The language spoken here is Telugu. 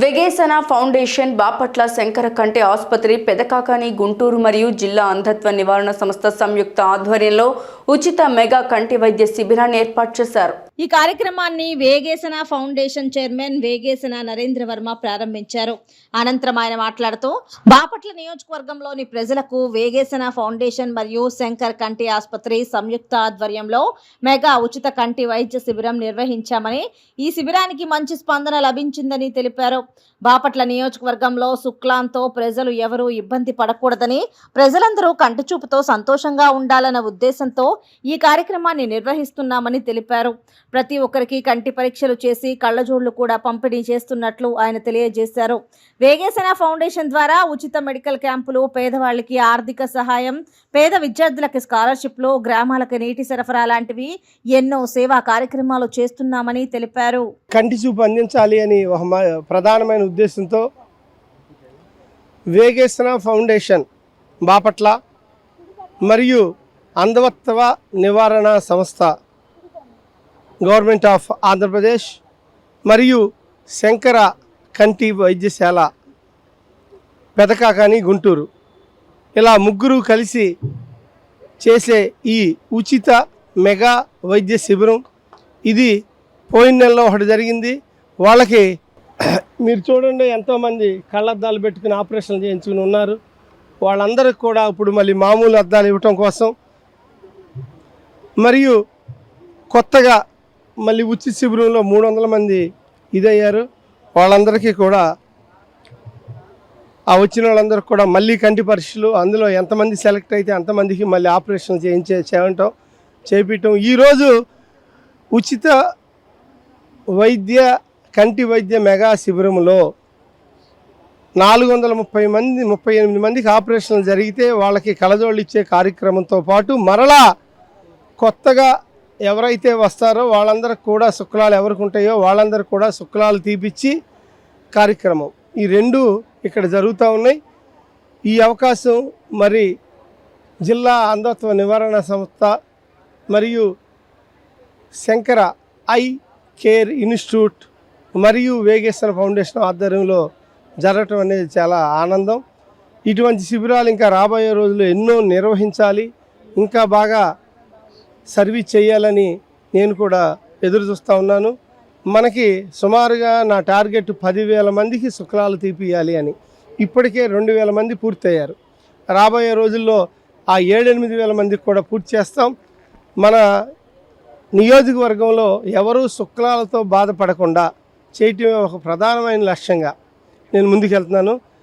వెగేసన ఫౌండేషన్ బాపట్ల శంకర కంటి ఆసుపత్రి పెదకాకాని గుంటూరు మరియు జిల్లా అంధత్వ నివారణ సంస్థ సంయుక్త ఆధ్వర్యంలో ఉచిత మెగా కంటి వైద్య శిబిరాన్ని ఏర్పాటు చేశారు. ఈ కార్యక్రమాన్ని వేగేసన ఫౌండేషన్ చైర్మన్ వేగేసన నరేంద్ర వర్మ ప్రారంభించారు. అనంతరం ఆయన మాట్లాడుతూ బాపట్ల నియోజకవర్గంలోని ప్రజలకు వేగేసన ఫౌండేషన్ మరియు శంకర్ కంటి ఆసుపత్రి సంయుక్త ఆధ్వర్యంలో మెగా ఉచిత కంటి వైద్య శిబిరం నిర్వహించామని ఈ శిబిరానికి మంచి స్పందన లభించిందని తెలిపారు. బాపట్ల నియోజకవర్గంలో శుక్లాంతో ప్రజలు ఎవరూ ఇబ్బంది పడకూడదని ప్రజలందరూ కంటి చూపుతో సంతోషంగా ఉండాలన్న ఉద్దేశంతో ఈ కార్యక్రమాన్ని నిర్వహిస్తున్నామని తెలిపారు. ప్రతి ఒక్కరికి కంటి పరీక్షలు చేసి కళ్ళజోళ్ళు కూడా పంపిణీ చేస్తున్నట్లు ఆయన తెలియజేశారు. వేగేసన ఫౌండేషన్ ద్వారా ఉచిత మెడికల్ క్యాంపులు పేదవాళ్ళకి ఆర్థిక సహాయం పేద విద్యార్థులకి స్కాలర్షిప్లు గ్రామాలకు నీటి సరఫరా లాంటివి ఎన్నో సేవా కార్యక్రమాలు చేస్తున్నామని తెలిపారు. కంటి చూపు అందించాలి అని ఒక ప్రధానమైన ఉద్దేశంతో వేగేసన ఫౌండేషన్ బాపట్ల మరియు అంధవత్వ నివారణ సంస్థ గవర్నమెంట్ ఆఫ్ ఆంధ్రప్రదేశ్ మరియు శంకర కంటి వైద్యశాల పెదకాకాని గుంటూరు. ఇలా ముగ్గురు కలిసి చేసే ఈ ఉచిత మెగా వైద్య శిబిరం ఇది పోయిన నెలలో ఒకటి జరిగింది. వాళ్ళకి మీరు చూడండి ఎంతోమంది కళ్ళద్దాలు పెట్టుకుని ఆపరేషన్లు చేయించుకుని ఉన్నారు. వాళ్ళందరికి కూడా ఇప్పుడు మళ్ళీ మామూలు అద్దాలు ఇవ్వటం కోసం. మరియు కొత్తగా మళ్ళీ ఉచిత శిబిరంలో మూడు వందల మంది ఇదయ్యారు. వాళ్ళందరికీ కూడా ఆ వచ్చిన వాళ్ళందరికీ కూడా మళ్ళీ కంటి పరీక్షలు అందులో ఎంతమంది సెలెక్ట్ అయితే అంతమందికి మళ్ళీ ఆపరేషన్ చేయించే చేయటం చేపించటం ఈరోజు ఉచిత వైద్య కంటి వైద్య మెగా శిబిరంలో నాలుగు వందల ముప్పై మంది ముప్పై ఎనిమిది మందికి ఆపరేషన్లు జరిగితే వాళ్ళకి కలజోళ్ళు ఇచ్చే కార్యక్రమంతో పాటు మరలా కొత్తగా ఎవరైతే వస్తారో వాళ్ళందరికి కూడా శుక్లాలు ఎవరికి ఉంటాయో వాళ్ళందరూ కూడా శుక్లాలు తీపిచ్చి కార్యక్రమం. ఈ రెండు ఇక్కడ జరుగుతూ ఉన్నాయి. ఈ అవకాశం మరి జిల్లా అంధత్వ నివారణ సంస్థ మరియు శంకర ఐ కేర్ ఇన్స్టిట్యూట్ మరియు వేగేశ్వర ఫౌండేషన్ ఆధ్వర్యంలో జరగటం అనేది చాలా ఆనందం. ఇటువంటి శిబిరాలు ఇంకా రాబోయే రోజుల్లో ఎన్నో నిర్వహించాలి. ఇంకా బాగా సర్వీస్ చేయాలని నేను కూడా ఎదురు చూస్తూ ఉన్నాను. మనకి సుమారుగా నా టార్గెట్ పదివేల మందికి శుక్లాలు తీపియాలి అని. ఇప్పటికే రెండు వేల మంది పూర్తయ్యారు. రాబోయే రోజుల్లో ఆ ఏడెనిమిది వేల మందికి కూడా పూర్తి చేస్తాం. మన నియోజకవర్గంలో ఎవరూ శుక్లాలతో బాధపడకుండా చేయటమే ఒక ప్రధానమైన లక్ష్యంగా నేను ముందుకెళ్తున్నాను.